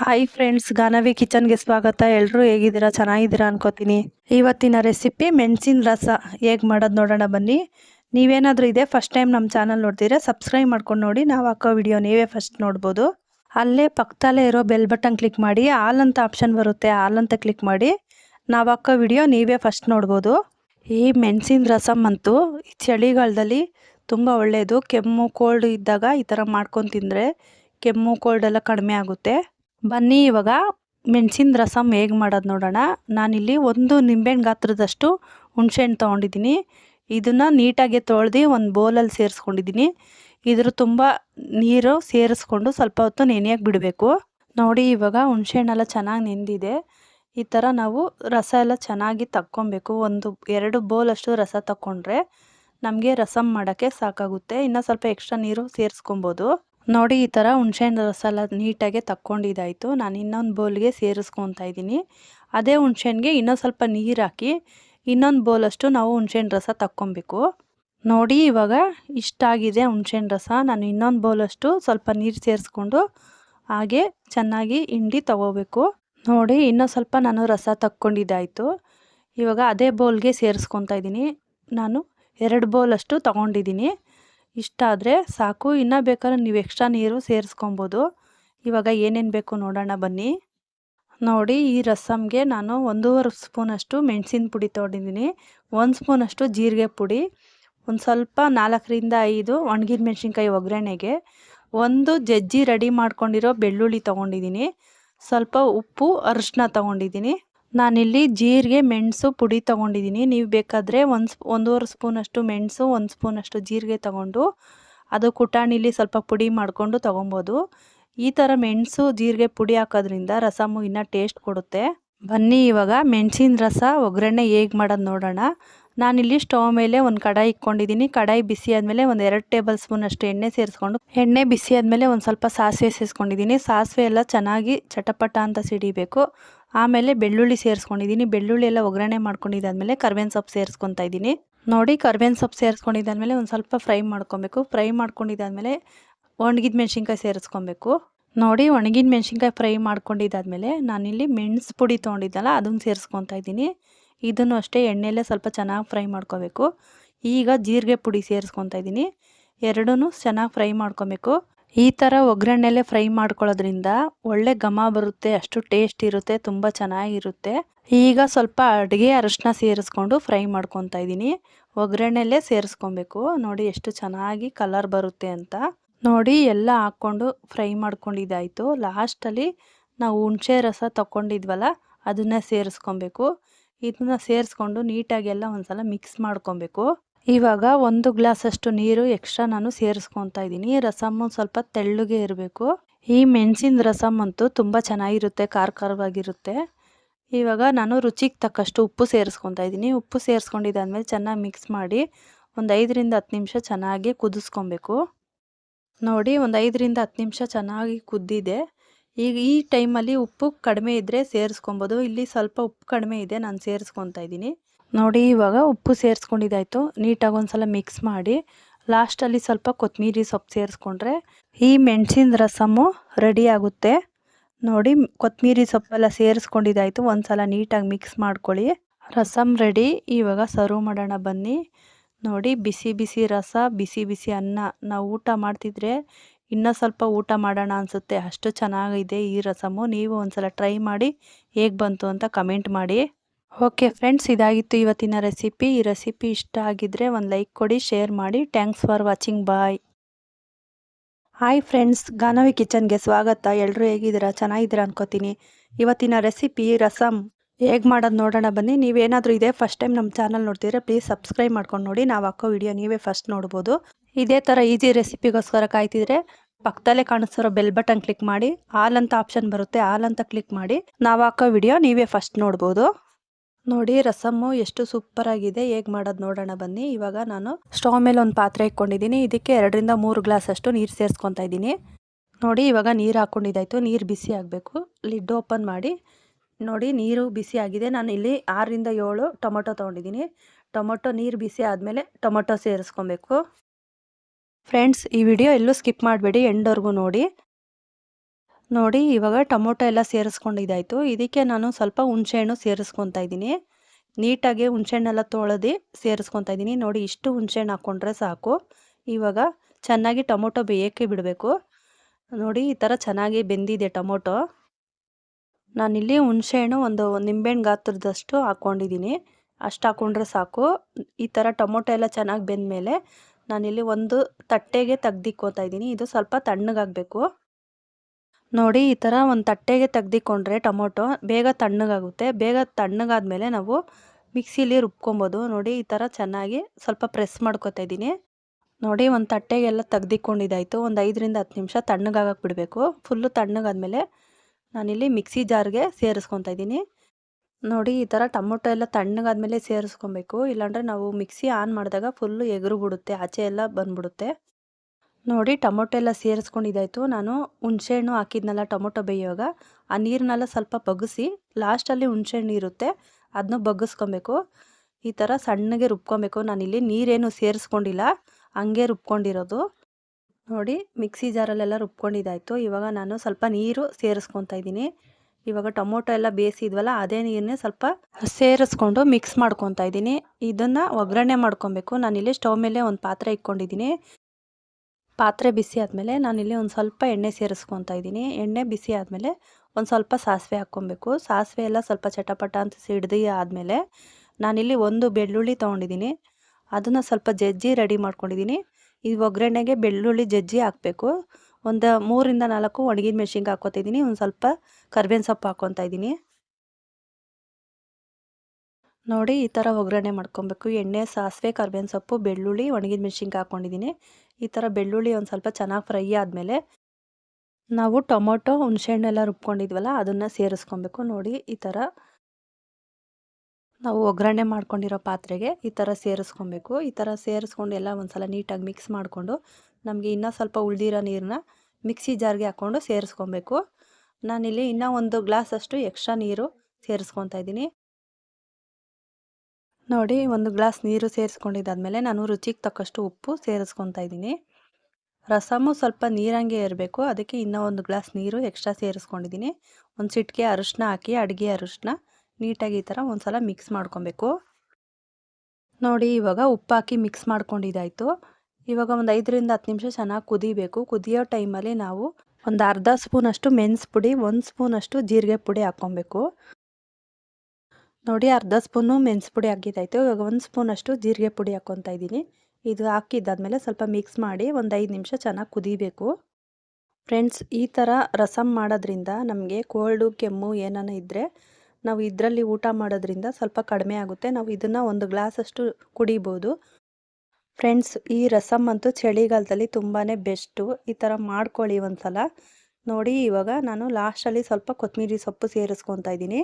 Hi friends Ganavi ಕಿಚನ್ಗೆ ಸ್ವಾಗತ. ಎಲ್ಲರೂ ಹೇಗಿದ್ದೀರಾ? ಚೆನ್ನಾಗಿದ್ದೀರಾ ಅನ್ಕೋತೀನಿ. ಇವತ್ತಿನ ರೆಸಿಪಿ ಮೆಣಸಿನ ರಸ. ಹೇಗೆ ಮಾಡೋದು ನೋಡೋಣ ಬನ್ನಿ. ನೀವೇನಾದರೂ ಇದೆ ಫಸ್ಟ್ ಟೈಮ್ ನಮ್ಮ ಚಾನಲ್ ನೋಡ್ತೀರಾ ಸಬ್ಸ್ಕ್ರೈಬ್ ಮಾಡ್ಕೊಂಡು ನೋಡಿ. ನಾವು ಹಾಕೋ ವಿಡಿಯೋ ನೀವೇ ಫಸ್ಟ್ ನೋಡ್ಬೋದು. ಅಲ್ಲೇ ಪಕ್ಕದಲ್ಲೇ ಇರೋ ಬೆಲ್ ಬಟನ್ ಕ್ಲಿಕ್ ಮಾಡಿ. ಆಲ್ ಅಂತ ಆಪ್ಷನ್ ಬರುತ್ತೆ ಆಲ್ ಅಂತ ಕ್ಲಿಕ್ ಮಾಡಿ. ನಾವು ಹಾಕೋ ವಿಡಿಯೋ ನೀವೇ ಫಸ್ಟ್ ನೋಡ್ಬೋದು. ಈ ಮೆಣಸಿನ ರಸಮ್ ಅಂತೂ ಚಳಿಗಾಲದಲ್ಲಿ ತುಂಬ ಒಳ್ಳೆಯದು ಕೆಮ್ಮು ಕೋಲ್ಡ್ ಇದ್ದಾಗ ಈ ಥರ ಮಾಡ್ಕೊಂಡು ತಿಂದರೆ ಕೆಮ್ಮು ಕೋಲ್ಡ್ ಎಲ್ಲ ಕಡಿಮೆ ಆಗುತ್ತೆ. ಬನ್ನಿ, ಇವಾಗ ಮೆಣಸಿನ ರಸಮ್ ಹೇಗೆ ಮಾಡೋದು ನೋಡೋಣ. ನಾನಿಲ್ಲಿ ಒಂದು ನಿಂಬೆಹಣ್ಣು ಗಾತ್ರದಷ್ಟು ಹುಣಸೆಹಣ್ಣು ತೊಗೊಂಡಿದ್ದೀನಿ. ಇದನ್ನು ನೀಟಾಗಿ ತೊಳೆದು ಒಂದು ಬೌಲಲ್ಲಿ ಸೇರಿಸ್ಕೊಂಡಿದ್ದೀನಿ. ಇದ್ರ ತುಂಬ ನೀರು ಸೇರಿಸ್ಕೊಂಡು ಸ್ವಲ್ಪ ಹೊತ್ತು ನೆನೆಯಾಗಿ ಬಿಡಬೇಕು. ನೋಡಿ, ಇವಾಗ ಹುಣಸೆಹಣ್ಣೆಲ್ಲ ಚೆನ್ನಾಗಿ ನೆಂದಿದೆ. ಈ ಥರ ನಾವು ರಸ ಎಲ್ಲ ಚೆನ್ನಾಗಿ ತಕ್ಕೊಬೇಕು. ಒಂದು ಎರಡು ಬೌಲಷ್ಟು ರಸ ತಕ್ಕೊಂಡ್ರೆ ನಮಗೆ ರಸಮ್ ಮಾಡೋಕ್ಕೆ ಸಾಕಾಗುತ್ತೆ. ಇನ್ನು ಸ್ವಲ್ಪ ಎಕ್ಸ್ಟ್ರಾ ನೀರು ಸೇರಿಸ್ಕೊಬೋದು. ನೋಡಿ, ಈ ಥರ ಹುಣ್ಸೆಹಣ್ಣು ರಸ ಎಲ್ಲ ನೀಟಾಗಿ ತಕ್ಕೊಂಡಿದ್ದಾಯಿತು. ನಾನು ಇನ್ನೊಂದು ಬೌಲ್ಗೆ ಸೇರಿಸ್ಕೊತಾ ಇದ್ದೀನಿ. ಅದೇ ಹುಣ್ಸೆಹಣ್ಣಿಗೆ ಇನ್ನೊಂದು ಸ್ವಲ್ಪ ನೀರು ಹಾಕಿ ಇನ್ನೊಂದು ಬೌಲಷ್ಟು ನಾವು ಹುಣ್ಸೆಹಣ್ಣು ರಸ ತಕ್ಕೊಬೇಕು. ನೋಡಿ, ಇವಾಗ ಇಷ್ಟಾಗಿದೆ ಹುಣ್ಸೆಹಣ್ಣು ರಸ. ನಾನು ಇನ್ನೊಂದು ಬೌಲಷ್ಟು ಸ್ವಲ್ಪ ನೀರು ಸೇರಿಸ್ಕೊಂಡು ಹಾಗೆ ಚೆನ್ನಾಗಿ ಹಿಂಡಿ ತಗೋಬೇಕು. ನೋಡಿ ಇನ್ನೂ ಸ್ವಲ್ಪ ನಾನು ರಸ ತಕ್ಕೊಂಡಿದ್ದಾಯಿತು. ಇವಾಗ ಅದೇ ಬೌಲ್ಗೆ ಸೇರಿಸ್ಕೊತಾ ಇದ್ದೀನಿ. ನಾನು ಎರಡು ಬೌಲಷ್ಟು ತೊಗೊಂಡಿದ್ದೀನಿ. ಇಷ್ಟ ಆದರೆ ಸಾಕು. ಇನ್ನೂ ಬೇಕಾದ್ರೆ ನೀವು ಎಕ್ಸ್ಟ್ರಾ ನೀರು ಸೇರಿಸ್ಕೊಬೋದು. ಇವಾಗ ಏನೇನು ಬೇಕು ನೋಡೋಣ ಬನ್ನಿ. ನೋಡಿ, ಈ ರಸಮ್ಗೆ ನಾನು ಒಂದೂವರೆ ಸ್ಪೂನಷ್ಟು ಮೆಣಸಿನ ಪುಡಿ ತೊಗೊಂಡಿದ್ದೀನಿ. ಒಂದು ಸ್ಪೂನಷ್ಟು ಜೀರಿಗೆ ಪುಡಿ. ಒಂದು ಸ್ವಲ್ಪ ನಾಲ್ಕರಿಂದ ಐದು ಒಣಗಿದ ಮೆಣಸಿನ್ಕಾಯಿ ಒಗ್ಗರಣೆಗೆ. ಒಂದು ಜಜ್ಜಿ ರೆಡಿ ಮಾಡ್ಕೊಂಡಿರೋ ಬೆಳ್ಳುಳ್ಳಿ ತೊಗೊಂಡಿದ್ದೀನಿ. ಸ್ವಲ್ಪ ಉಪ್ಪು, ಅರಿಶಿನ ತೊಗೊಂಡಿದ್ದೀನಿ. ನಾನಿಲ್ಲಿ ಜೀರಿಗೆ, ಮೆಣಸು ಪುಡಿ ತೊಗೊಂಡಿದ್ದೀನಿ. ನೀವು ಬೇಕಾದರೆ ಒಂದು ಸ್ಪ್, ಒಂದೂವರೆ ಸ್ಪೂನಷ್ಟು ಮೆಣಸು, ಒಂದು ಸ್ಪೂನಷ್ಟು ಜೀರಿಗೆ ತೊಗೊಂಡು ಅದು ಕುಟಾಣಿಲಿ ಸ್ವಲ್ಪ ಪುಡಿ ಮಾಡಿಕೊಂಡು ತೊಗೊಬೋದು. ಈ ಥರ ಮೆಣಸು, ಜೀರಿಗೆ ಪುಡಿ ಹಾಕೋದ್ರಿಂದ ರಸಮು ಇನ್ನೂ ಟೇಸ್ಟ್ ಕೊಡುತ್ತೆ. ಬನ್ನಿ ಇವಾಗ ಮೆಣಸಿನ ರಸ ಒಗ್ಗರಣೆ ಹೇಗೆ ಮಾಡೋದು ನೋಡೋಣ. ನಾನಿಲ್ಲಿ ಸ್ಟವ್ ಮೇಲೆ ಒಂದು ಕಡಾಯಿ ಇಟ್ಕೊಂಡಿದ್ದೀನಿ ಕಡಾಯಿ ಬಿಸಿ ಆದಮೇಲೆ ಒಂದು ಎರಡು ಟೇಬಲ್ ಸ್ಪೂನಷ್ಟು ಎಣ್ಣೆ ಸೇರಿಸ್ಕೊಂಡು, ಎಣ್ಣೆ ಬಿಸಿ ಆದಮೇಲೆ ಒಂದು ಸ್ವಲ್ಪ ಸಾಸಿವೆ ಸೇರಿಸ್ಕೊಂಡಿದ್ದೀನಿ. ಸಾಸಿವೆ ಎಲ್ಲ ಚೆನ್ನಾಗಿ ಚಟಪಟ ಅಂತ ಸಿಡಿಬೇಕು. ಆಮೇಲೆ ಬೆಳ್ಳುಳ್ಳಿ ಸೇರಿಸ್ಕೊಂಡಿದ್ದೀನಿ. ಬೆಳ್ಳುಳ್ಳಿ ಎಲ್ಲ ಒಗ್ಗರಣೆ ಮಾಡ್ಕೊಂಡಿದ್ದಾದಮೇಲೆ ಕರ್ಬೇವಿನ ಸೊಪ್ಪು ಸೇರಿಸ್ಕೊತಾ ಇದ್ದೀನಿ. ನೋಡಿ ಕರ್ಬೇವಿನ ಸೊಪ್ಪು ಸೇರಿಸ್ಕೊಂಡಿದ್ದಾದಮೇಲೆ ಒಂದು ಸ್ವಲ್ಪ ಫ್ರೈ ಮಾಡ್ಕೊಬೇಕು. ಫ್ರೈ ಮಾಡ್ಕೊಂಡಿದ್ದಾದಮೇಲೆ ಒಣಗಿದ ಮೆಣಸಿನ್ಕಾಯಿ ಸೇರಿಸ್ಕೊಬೇಕು. ನೋಡಿ ಒಣಗಿದ ಮೆಣಸಿನ್ಕಾಯಿ ಫ್ರೈ ಮಾಡ್ಕೊಂಡಿದ್ದಾದಮೇಲೆ ನಾನಿಲ್ಲಿ ಮೆಣಸು ಪುಡಿ ತೊಗೊಂಡಿದ್ದಲ್ಲ ಅದನ್ನು ಸೇರಿಸ್ಕೊತಾ ಇದ್ದೀನಿ. ಇದನ್ನು ಅಷ್ಟೇ ಎಣ್ಣೆಯಲ್ಲೇ ಸ್ವಲ್ಪ ಚೆನ್ನಾಗಿ ಫ್ರೈ ಮಾಡ್ಕೋಬೇಕು. ಈಗ ಜೀರಿಗೆ ಪುಡಿ ಸೇರಿಸ್ಕೊತಾ ಇದ್ದೀನಿ. ಎರಡೂ ಚೆನ್ನಾಗಿ ಫ್ರೈ ಮಾಡ್ಕೊಬೇಕು. ಈ ಥರ ಒಗ್ಗರಣೆಲೆ ಫ್ರೈ ಮಾಡ್ಕೊಳ್ಳೋದ್ರಿಂದ ಒಳ್ಳೆ ಘಮ ಬರುತ್ತೆ, ಅಷ್ಟು ಟೇಸ್ಟ್ ಇರುತ್ತೆ, ತುಂಬ ಚೆನ್ನಾಗಿರುತ್ತೆ. ಈಗ ಸ್ವಲ್ಪ ಅಡುಗೆ ಅರಶಿನ ಸೇರಿಸ್ಕೊಂಡು ಫ್ರೈ ಮಾಡ್ಕೊತಾ ಇದ್ದೀನಿ. ಒಗ್ಗರಣೆಲೆ ಸೇರಿಸ್ಕೊಬೇಕು. ನೋಡಿ ಎಷ್ಟು ಚೆನ್ನಾಗಿ ಕಲರ್ ಬರುತ್ತೆ ಅಂತ. ನೋಡಿ ಎಲ್ಲ ಹಾಕ್ಕೊಂಡು ಫ್ರೈ ಮಾಡ್ಕೊಂಡಿದ್ದಾಯಿತು. ಲಾಸ್ಟಲ್ಲಿ ನಾವು ಹುಣಸೆ ರಸ ತಗೊಂಡಿದ್ವಲ್ಲ ಅದನ್ನು ಸೇರಿಸ್ಕೊಬೇಕು. ಇದನ್ನ ಸೇರಿಸ್ಕೊಂಡು ನೀಟಾಗಿ ಎಲ್ಲ ಒಂದ್ಸಲ ಮಿಕ್ಸ್ ಮಾಡ್ಕೊಬೇಕು. ಇವಾಗ ಒಂದು ಗ್ಲಾಸಷ್ಟು ನೀರು ಎಕ್ಸ್ಟ್ರಾ ನಾನು ಸೇರಿಸ್ಕೊತಾ ಇದ್ದೀನಿ. ರಸಮ್ಮು ಸ್ವಲ್ಪ ತೆಳ್ಳಗೆ ಇರಬೇಕು. ಈ ಮೆಣಸಿನ ರಸಮ್ ಅಂತೂ ತುಂಬ ಚೆನ್ನಾಗಿರುತ್ತೆ ಖಾರ ಖಾರವಾಗಿರುತ್ತೆ ಇವಾಗ ನಾನು ರುಚಿಗೆ ತಕ್ಕಷ್ಟು ಉಪ್ಪು ಸೇರಿಸ್ಕೊತಾ ಇದ್ದೀನಿ. ಉಪ್ಪು ಸೇರಿಸ್ಕೊಂಡಿದ್ದಾದ್ಮೇಲೆ ಚೆನ್ನಾಗಿ ಮಿಕ್ಸ್ ಮಾಡಿ ಒಂದು ಐದರಿಂದ ಹತ್ತು ನಿಮಿಷ ಚೆನ್ನಾಗಿ ಕುದಿಸ್ಕೊಬೇಕು. ನೋಡಿ ಒಂದು ಐದರಿಂದ ಹತ್ತು ನಿಮಿಷ ಚೆನ್ನಾಗಿ ಕುದ್ದಿದೆ. ಈಗ ಈ ಟೈಮಲ್ಲಿ ಉಪ್ಪು ಕಡಿಮೆ ಇದ್ದರೆ ಸೇರಿಸ್ಕೊಬೋದು. ಇಲ್ಲಿ ಸ್ವಲ್ಪ ಉಪ್ಪು ಕಡಿಮೆ ಇದೆ, ನಾನು ಸೇರಿಸ್ಕೊತಾ ಇದ್ದೀನಿ. ನೋಡಿ, ಇವಾಗ ಉಪ್ಪು ಸೇರಿಸ್ಕೊಂಡಿದ್ದಾಯಿತು. ನೀಟಾಗಿ ಒಂದು ಸಲ ಮಿಕ್ಸ್ ಮಾಡಿ ಲಾಸ್ಟಲ್ಲಿ ಸ್ವಲ್ಪ ಕೊತ್ತಂಬರಿ ಸೊಪ್ಪು ಸೇರಿಸ್ಕೊಂಡ್ರೆ ಈ ಮೆಣಸಿನ ರಸಮು ರೆಡಿ ಆಗುತ್ತೆ. ನೋಡಿ ಕೊತ್ತಂಬರಿ ಸೊಪ್ಪೆಲ್ಲ ಸೇರಿಸ್ಕೊಂಡಿದ್ದಾಯಿತು. ಒಂದು ಸಲ ನೀಟಾಗಿ ಮಿಕ್ಸ್ ಮಾಡ್ಕೊಳ್ಳಿ. ರಸಮ್ ರೆಡಿ ಇವಾಗ ಸರ್ವ್ ಮಾಡೋಣ ಬನ್ನಿ. ನೋಡಿ, ಬಿಸಿ ಬಿಸಿ ರಸ, ಬಿಸಿ ಬಿಸಿ ಅನ್ನ. ನಾವು ಊಟ ಮಾಡ್ತಿದ್ರೆ ಇನ್ನೂ ಸ್ವಲ್ಪ ಊಟ ಮಾಡೋಣ ಅನಿಸುತ್ತೆ. ಅಷ್ಟು ಚೆನ್ನಾಗಿದೆ ಈ ರಸಮು. ನೀವು ಒಂದ್ಸಲ ಟ್ರೈ ಮಾಡಿ ಹೇಗೆ ಬಂತು ಅಂತ ಕಮೆಂಟ್ ಮಾಡಿ. ಓಕೆ ಫ್ರೆಂಡ್ಸ್, ಇದಾಗಿತ್ತು ಇವತ್ತಿನ ರೆಸಿಪಿ. ಈ ರೆಸಿಪಿ ಇಷ್ಟ ಆಗಿದ್ರೆ ಒಂದು ಲೈಕ್ ಕೊಡಿ, ಶೇರ್ ಮಾಡಿ. Thanks for watching. Bye. Hi friends Ganavi ಕಿಚನ್ಗೆ ಸ್ವಾಗತ. ಎಲ್ಲರೂ ಹೇಗಿದ್ದೀರಾ? ಚೆನ್ನಾಗಿದ್ದೀರಾ ಅನ್ಕೋತೀನಿ. ಇವತ್ತಿನ ರೆಸಿಪಿ ರಸಮ್ ಹೇಗೆ ಮಾಡೋದು ನೋಡೋಣ ಬನ್ನಿ. ನೀವೇನಾದರೂ ಇದೇ ಫಸ್ಟ್ ಟೈಮ್ ನಮ್ಮ ಚಾನಲ್ ನೋಡ್ತಿದ್ರೆ ಪ್ಲೀಸ್ ಸಬ್ಸ್ಕ್ರೈಬ್ ಮಾಡ್ಕೊಂಡು ನೋಡಿ. ನಾವು ಹಾಕೋ ವಿಡಿಯೋ ನೀವೇ ಫಸ್ಟ್ ನೋಡ್ಬೋದು. ಇದೇ ಥರ ಈಸಿ ರೆಸಿಪಿಗೋಸ್ಕರ ಕಾಯ್ತಿದ್ರೆ ಪಕ್ಕದಲ್ಲೇ ಕಾಣಿಸ್ತಿರೋ ಬೆಲ್ ಬಟನ್ ಕ್ಲಿಕ್ ಮಾಡಿ. ಆಲ್ ಅಂತ ಆಪ್ಷನ್ ಬರುತ್ತೆ. ಆಲ್ ಅಂತ ಕ್ಲಿಕ್ ಮಾಡಿ ನಾವು ಹಾಕೋ ವಿಡಿಯೋ ನೀವೇ ಫಸ್ಟ್ ನೋಡ್ಬೋದು. ನೋಡಿ ರಸಮ್ಮು ಎಷ್ಟು ಸೂಪರ್ ಆಗಿದೆ ಹೇಗೆ ಮಾಡೋದು ನೋಡೋಣ ಬನ್ನಿ. ಇವಾಗ ನಾನು ಸ್ಟವ್ ಮೇಲೆ ಒಂದು ಪಾತ್ರೆ ಇಟ್ಕೊಂಡಿದ್ದೀನಿ. ಇದಕ್ಕೆ ಎರಡರಿಂದ ಮೂರು ಗ್ಲಾಸ್ ಅಷ್ಟು ನೀರು ಸೇರಿಸ್ಕೊತಾ ಇದ್ದೀನಿ. ನೋಡಿ, ಇವಾಗ ನೀರು ಹಾಕ್ಕೊಂಡಿದ್ದಾಯ್ತು ನೀರು ಬಿಸಿ ಆಗಬೇಕು. ಲಿಡ್ ಓಪನ್ ಮಾಡಿ. ನೋಡಿ, ನೀರು ಬಿಸಿ ಆಗಿದೆ. ನಾನು ಇಲ್ಲಿ ಆರರಿಂದ ಏಳು ಟೊಮೊಟೊ ತೊಗೊಂಡಿದ್ದೀನಿ. ಟೊಮೊಟೊ ನೀರು ಬಿಸಿ ಆದಮೇಲೆ ಟೊಮೊಟೊ ಸೇರಿಸ್ಕೊಬೇಕು. ಫ್ರೆಂಡ್ಸ್, ಈ ವಿಡಿಯೋ ಎಲ್ಲೂ ಸ್ಕಿಪ್ ಮಾಡಬೇಡಿ. ಎಂಡವರೆಗೂ ನೋಡಿ. ನೋಡಿ, ಇವಾಗ ಟೊಮೊಟೊ ಎಲ್ಲ ಸೇರಿಸ್ಕೊಂಡಿದ್ದಾಯಿತು. ಇದಕ್ಕೆ ನಾನು ಸ್ವಲ್ಪ ಹುಣಸೆಹಣ್ಣು ಸೇರಿಸ್ಕೊತಾ ಇದ್ದೀನಿ. ನೀಟಾಗಿ ಹುಣಸೆಹಣ್ಣೆಲ್ಲ ತೊಳೆದು ಸೇರಿಸ್ಕೊತ ಇದ್ದೀನಿ. ನೋಡಿ, ಇಷ್ಟು ಹುಣಸೆಹಣ್ಣು ಹಾಕ್ಕೊಂಡ್ರೆ ಸಾಕು. ಇವಾಗ ಚೆನ್ನಾಗಿ ಟೊಮೊಟೊ ಬೇಯೋಕ್ಕೆ ಬಿಡಬೇಕು. ನೋಡಿ, ಈ ಥರ ಚೆನ್ನಾಗಿ ಬೆಂದಿದೆ ಟೊಮೊಟೊ. ನಾನಿಲ್ಲಿ ಹುಣಸೆಹಣ್ಣು ಒಂದು ನಿಂಬೆಹಣ್ಣು ಗಾತ್ರದಷ್ಟು ಹಾಕ್ಕೊಂಡಿದ್ದೀನಿ ಅಷ್ಟು ಹಾಕ್ಕೊಂಡ್ರೆ ಸಾಕು. ಈ ಥರ ಟೊಮೊಟೊ ಎಲ್ಲ ಚೆನ್ನಾಗಿ ಬೆಂದ ಮೇಲೆ ನಾನಿಲ್ಲಿ ಒಂದು ತಟ್ಟೆಗೆ ತೆಗ್ದಿಕ್ಕೋತಾ ಇದ್ದೀನಿ. ಇದು ಸ್ವಲ್ಪ ತಣ್ಣಗಾಗಬೇಕು. ನೋಡಿ, ಈ ಥರ ಒಂದು ತಟ್ಟೆಗೆ ತೆಗ್ದಿಕೊಂಡ್ರೆ ಟೊಮೊಟೊ ಬೇಗ ತಣ್ಣಗಾಗುತ್ತೆ. ಬೇಗ ತಣ್ಣಗಾದ್ಮೇಲೆ ನಾವು ಮಿಕ್ಸಿಲಿ ರುಬ್ಕೊಬೋದು. ನೋಡಿ, ಈ ಥರ ಚೆನ್ನಾಗಿ ಸ್ವಲ್ಪ ಪ್ರೆಸ್ ಮಾಡ್ಕೊತಾ ಇದ್ದೀನಿ. ನೋಡಿ, ಒಂದು ತಟ್ಟೆಗೆಲ್ಲ ತೆಗ್ದಿಕೊಂಡಿದ್ದಾಯಿತು. ಒಂದು ಐದರಿಂದ ಹತ್ತು ನಿಮಿಷ ತಣ್ಣಗಾಗಕ್ಕೆ ಬಿಡಬೇಕು. ಫುಲ್ಲು ತಣ್ಣಗಾದ್ಮೇಲೆ ನಾನಿಲ್ಲಿ ಮಿಕ್ಸಿ ಜಾರ್ಗೆ ಸೇರಿಸ್ಕೊತಾ ಇದ್ದೀನಿ. ನೋಡಿ, ಈ ಥರ ಟೊಮೊಟೊ ಎಲ್ಲ ತಣ್ಣಗಾದ್ಮೇಲೆ ಸೇರಿಸ್ಕೊಬೇಕು. ಇಲ್ಲಾಂದರೆ ನಾವು ಮಿಕ್ಸಿ ಆನ್ ಮಾಡಿದಾಗ ಫುಲ್ಲು ಎಗರು ಬಿಡುತ್ತೆ, ಆಚೆ ಎಲ್ಲ ಬಂದ್ಬಿಡುತ್ತೆ. ನೋಡಿ ಟೊಮೊಟೊ ಎಲ್ಲ ಸೇರಿಸ್ಕೊಂಡಿದ್ದಾಯಿತು. ನಾನು ಹುಣಸೆಹಣ್ಣು ಹಾಕಿದ್ನಲ್ಲ ಟೊಮೊಟೊ ಬೇಯುವಾಗ. ಆ ನೀರನ್ನೆಲ್ಲ ಸ್ವಲ್ಪ ಬಗ್ಗಿಸಿ ಲಾಸ್ಟಲ್ಲಿ ಹುಣಸೆಹಣ್ಣು ಇರುತ್ತೆ ಅದನ್ನು ಬಗ್ಗಿಸ್ಕೊಬೇಕು. ಈ ಥರ ಸಣ್ಣಗೆ ರುಬ್ಕೊಬೇಕು. ನಾನಿಲ್ಲಿ ನೀರೇನು ಸೇರಿಸ್ಕೊಂಡಿಲ್ಲ, ಹಂಗೆ ರುಬ್ಕೊಂಡಿರೋದು. ನೋಡಿ, ಮಿಕ್ಸಿ ಜಾರಲ್ಲೆಲ್ಲ ರುಬ್ಕೊಂಡಿದ್ದಾಯಿತು. ಇವಾಗ ನಾನು ಸ್ವಲ್ಪ ನೀರು ಸೇರಿಸ್ಕೊತಾ ಇದ್ದೀನಿ. ಇವಾಗ ಟೊಮೊಟೊ ಎಲ್ಲ ಬೇಯಿಸಿದ್ವಲ್ಲ, ಅದೇ ನೀರನ್ನೇ ಸ್ವಲ್ಪ ಸೇರಿಸ್ಕೊಂಡು ಮಿಕ್ಸ್ ಮಾಡ್ಕೊತಾ ಇದ್ದೀನಿ. ಇದನ್ನು ಒಗ್ಗರಣೆ ಮಾಡ್ಕೊಬೇಕು. ನಾನಿಲ್ಲಿ ಸ್ಟವ್ ಮೇಲೆ ಒಂದು ಪಾತ್ರೆ ಇಟ್ಕೊಂಡಿದ್ದೀನಿ. ಪಾತ್ರೆ ಬಿಸಿ ಆದಮೇಲೆ ನಾನಿಲ್ಲಿ ಒಂದು ಸ್ವಲ್ಪ ಎಣ್ಣೆ ಸೇರಿಸ್ಕೊತಾ ಇದ್ದೀನಿ. ಎಣ್ಣೆ ಬಿಸಿ ಆದಮೇಲೆ ಒಂದು ಸ್ವಲ್ಪ ಸಾಸಿವೆ ಹಾಕ್ಕೊಬೇಕು. ಸಾಸಿವೆ ಎಲ್ಲ ಸ್ವಲ್ಪ ಚಟಪಟ ಅಂತ ಸಿಡ್ದು ಆದಮೇಲೆ ನಾನಿಲ್ಲಿ ಒಂದು ಬೆಳ್ಳುಳ್ಳಿ ತೊಗೊಂಡಿದ್ದೀನಿ. ಅದನ್ನು ಸ್ವಲ್ಪ ಜಜ್ಜಿ ರೆಡಿ ಮಾಡ್ಕೊಂಡಿದ್ದೀನಿ. ಈ ಒಗ್ಗರಣೆಗೆ ಬೆಳ್ಳುಳ್ಳಿ ಜಜ್ಜಿ ಹಾಕಬೇಕು. ಒಂದು ಮೂರಿಂದ ನಾಲ್ಕು ಒಣಗಿದ ಮೆಣಸಿನ್ಕಾಯಿ ಹಾಕ್ಕೊತಿದ್ದೀನಿ. ಒಂದು ಸ್ವಲ್ಪ ಕರ್ಬೇವಿನ ಸೊಪ್ಪು ಹಾಕ್ಕೊತಾ ಇದ್ದೀನಿ. ನೋಡಿ ಈ ಥರ ಒಗ್ಗರಣೆ ಮಾಡ್ಕೊಬೇಕು. ಎಣ್ಣೆ, ಸಾಸಿವೆ, ಕರ್ಬೇವಿನ ಸೊಪ್ಪು, ಬೆಳ್ಳುಳ್ಳಿ, ಒಣಗಿದ ಮೆಣಸಿನ್ಕಾಯಿ ಹಾಕ್ಕೊಂಡಿದ್ದೀನಿ. ಈ ಥರ ಬೆಳ್ಳುಳ್ಳಿ ಒಂದು ಸ್ವಲ್ಪ ಚೆನ್ನಾಗಿ ಫ್ರೈ ಆದಮೇಲೆ ನಾವು ಟೊಮೊಟೊ, ಹುಣಸೆಹಣ್ಣೆಲ್ಲ ರುಬ್ಕೊಂಡಿದ್ವಲ್ಲ, ಅದನ್ನು ಸೇರಿಸ್ಕೊಬೇಕು. ನೋಡಿ, ಈ ಥರ ನಾವು ಒಗ್ಗರಣೆ ಮಾಡ್ಕೊಂಡಿರೋ ಪಾತ್ರೆಗೆ ಈ ಥರ ಸೇರಿಸ್ಕೊಬೇಕು. ಈ ಥರ ಸೇರಿಸ್ಕೊಂಡು ಎಲ್ಲ ಒಂದು ಸಲ ನೀಟಾಗಿ ಮಿಕ್ಸ್ ಮಾಡಿಕೊಂಡು ನಮಗೆ ಇನ್ನೂ ಸ್ವಲ್ಪ ಉಳಿದಿರೋ ನೀರನ್ನ ಮಿಕ್ಸಿ ಜಾರ್ಗೆ ಹಾಕ್ಕೊಂಡು ಸೇರಿಸ್ಕೊಬೇಕು. ನಾನಿಲ್ಲಿ ಇನ್ನೂ ಒಂದು ಗ್ಲಾಸ್ ಅಷ್ಟು ಎಕ್ಸ್ಟ್ರಾ ನೀರು ಸೇರಿಸ್ಕೊತಾ ಇದ್ದೀನಿ. ನೋಡಿ ಒಂದು ಗ್ಲಾಸ್ ನೀರು ಸೇರಿಸ್ಕೊಂಡಿದ್ದಾದಮೇಲೆ ನಾನು ರುಚಿಗೆ ತಕ್ಕಷ್ಟು ಉಪ್ಪು ಸೇರಿಸ್ಕೊತಾ ಇದ್ದೀನಿ. ರಸಮು ಸ್ವಲ್ಪ ನೀರಂಗೆ ಇರಬೇಕು. ಅದಕ್ಕೆ ಇನ್ನೂ ಒಂದು ಗ್ಲಾಸ್ ನೀರು ಎಕ್ಸ್ಟ್ರಾ ಸೇರಿಸ್ಕೊಂಡಿದ್ದೀನಿ. ಒಂದು ಚಿಟಿಕೆ ಅರಿಶಿನ ಹಾಕಿ, ಅಡುಗೆ ಅರಿಶಿನ ನೀಟಾಗಿ ಈ ಥರ ಒಂದು ಸಲ ಮಿಕ್ಸ್ ಮಾಡ್ಕೊಬೇಕು. ನೋಡಿ ಇವಾಗ ಉಪ್ಪು ಹಾಕಿ ಮಿಕ್ಸ್ ಮಾಡ್ಕೊಂಡಿದ್ದಾಯಿತು. ಇವಾಗ ಒಂದು ಐದರಿಂದ ಹತ್ತು ನಿಮಿಷ ಚೆನ್ನಾಗಿ ಕುದಿಬೇಕು. ಕುದಿಯೋ ಟೈಮಲ್ಲಿ ನಾವು ಒಂದು ಅರ್ಧ ಸ್ಪೂನಷ್ಟು ಮೆಣಸು ಪುಡಿ, ಒಂದು ಸ್ಪೂನಷ್ಟು ಜೀರಿಗೆ ಪುಡಿ ಹಾಕ್ಕೊಬೇಕು. ನೋಡಿ ಅರ್ಧ ಸ್ಪೂನು ಮೆಣಸು ಪುಡಿ ಹಾಕಿದ್ದಾಯಿತು ಇವಾಗ ಒಂದು ಸ್ಪೂನಷ್ಟು ಜೀರಿಗೆ ಪುಡಿ ಹಾಕ್ಕೊತಾ ಇದ್ದೀನಿ. ಇದು ಹಾಕಿದ್ದಾದ್ಮೇಲೆ ಸ್ವಲ್ಪ ಮಿಕ್ಸ್ ಮಾಡಿ ಒಂದು ಐದು ನಿಮಿಷ ಚೆನ್ನಾಗಿ ಕುದಿಬೇಕು. ಫ್ರೆಂಡ್ಸ್ ಈ ಥರ ರಸಮ್ ಮಾಡೋದ್ರಿಂದ ನಮಗೆ ಕೋಲ್ಡು ಕೆಮ್ಮು ಏನಾನ ಇದ್ದರೆ ನಾವು ಇದರಲ್ಲಿ ಊಟ ಮಾಡೋದ್ರಿಂದ ಸ್ವಲ್ಪ ಕಡಿಮೆ ಆಗುತ್ತೆ. ನಾವು ಇದನ್ನು ಒಂದು ಗ್ಲಾಸಷ್ಟು ಕುಡಿಬೋದು. ಫ್ರೆಂಡ್ಸ್ ಈ ರಸಮ್ ಅಂತೂ ಚಳಿಗಾಲದಲ್ಲಿ ತುಂಬಾ ಬೆಸ್ಟು ಈ ಥರ ಮಾಡ್ಕೊಳ್ಳಿ ಒಂದು ಸಲ ನೋಡಿ ಇವಾಗ ನಾನು ಲಾಸ್ಟಲ್ಲಿ ಸ್ವಲ್ಪ ಕೊತ್ತಂಬರಿ ಸೊಪ್ಪು ಸೇರಿಸ್ಕೊತಾ ಇದ್ದೀನಿ.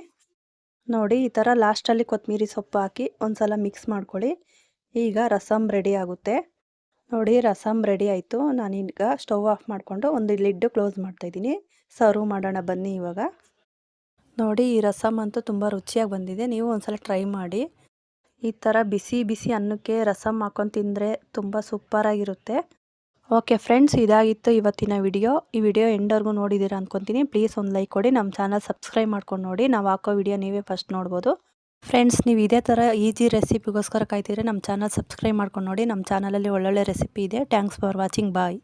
ನೋಡಿ, ಈ ಥರ ಲಾಸ್ಟಲ್ಲಿ ಕೊತ್ತಂಬರಿ ಸೊಪ್ಪು ಹಾಕಿ ಒಂದು ಸಲ ಮಿಕ್ಸ್ ಮಾಡ್ಕೊಳ್ಳಿ. ಈಗ ರಸಮ್ ರೆಡಿ ಆಗುತ್ತೆ. ನೋಡಿ ರಸಮ್ ರೆಡಿ ಆಯಿತು. ನಾನೀಗ ಸ್ಟವ್ ಆಫ್ ಮಾಡಿಕೊಂಡು ಒಂದು ಲಿಡ್ಡು ಕ್ಲೋಸ್ ಮಾಡ್ತಾಯಿದ್ದೀನಿ ಸರ್ವ್ ಮಾಡೋಣ ಬನ್ನಿ ಇವಾಗ. ನೋಡಿ, ಈ ರಸಮ್ ಅಂತೂ ತುಂಬ ರುಚಿಯಾಗಿ ಬಂದಿದೆ. ನೀವು ಒಂದ್ಸಲ ಟ್ರೈ ಮಾಡಿ. ಈ ಥರ ಬಿಸಿ ಬಿಸಿ ಅನ್ನಕ್ಕೆ ರಸಮ್ ಹಾಕೊಂಡು ತಿಂದರೆ ತುಂಬ ಸೂಪರಾಗಿರುತ್ತೆ ಓಕೆ ಫ್ರೆಂಡ್ಸ್ ಇದಾಗಿತ್ತು ಇವತ್ತಿನ ವಿಡಿಯೋ ಈ ವಿಡಿಯೋ ಎಂಡರ್ಗೂ ನೋಡಿದ್ದೀರಾ ಅಂದ್ಕೊತೀನಿ ಪ್ಲೀಸ್ ಒಂದು ಲೈಕ್ ಕೊಡಿ ನಮ್ಮ ಚಾನಲ್ ಸಬ್ಸ್ಕ್ರೈಬ್ ಮಾಡ್ಕೊಂಡು ನೋಡಿ. ನಾವು ಹಾಕೋ ವಿಡಿಯೋ ನೀವೇ ಫಸ್ಟ್ ನೋಡ್ಬೋದು. ಫ್ರೆಂಡ್ಸ್ ನೀವು ಇದೇ ಥರ ಈಜಿ ರೆಸಿಪಿಗೋಸ್ಕರ ಕಾಯ್ತಿದ್ರೆ ನಮ್ಮ ಚಾನಲ್ ಸಬ್ಸ್ಕ್ರೈಬ್ ಮಾಡ್ಕೊಂಡು ನೋಡಿ. ನಮ್ಮ ಚಾನಲಲ್ಲಿ ಒಳ್ಳೊಳ್ಳೆ ರೆಸಿಪಿ ಇದೆ. Thanks for watching bye